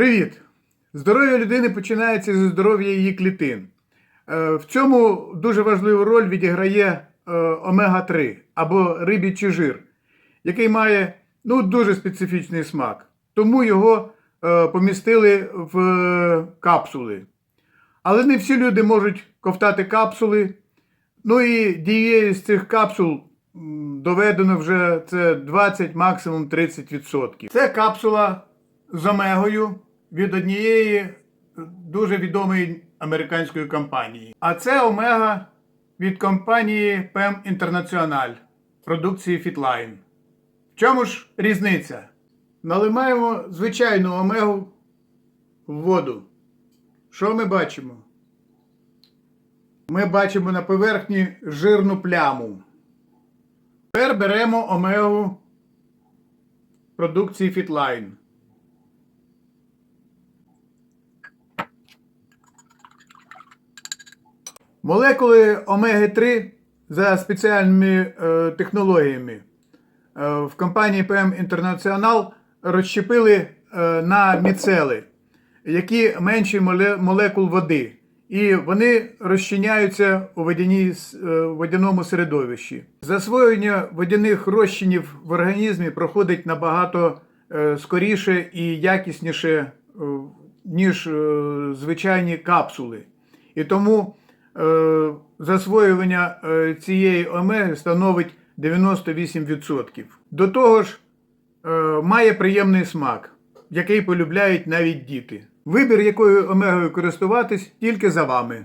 Привіт! Здоров'я людини починається зі здоров'я її клітин. Е, В цьому дуже важливу роль відіграє е, омега-3 або рибічий жир, який має ну, дуже специфічний смак. Тому його е, помістили в капсули. Але не всі люди можуть ковтати капсули. Ну і дієвість цих капсул доведено вже це 20, максимум 30%. Це капсула з омегою від однієї дуже відомої американської компанії. А це омега від компанії PEM International продукції Fitline. В чому ж різниця? Налимаємо звичайну омегу в воду. Що ми бачимо? Ми бачимо на поверхні жирну пляму. Тепер беремо омегу продукції Fitline. Молекули омеги-3 за спеціальними е, технологіями е, в компанії PM International розщепили е, на міцели, які менші моле- молекул води. І вони розчиняються у водяній, с- е, водяному середовищі. Засвоєння водяних розчинів в організмі проходить набагато е, скоріше і якісніше, е, ніж е, звичайні капсули. І тому засвоювання е, цієї омеги становить 98%. До того ж, е, має приємний смак, який полюбляють навіть діти. Вибір, якою омегою користуватись, тільки за вами.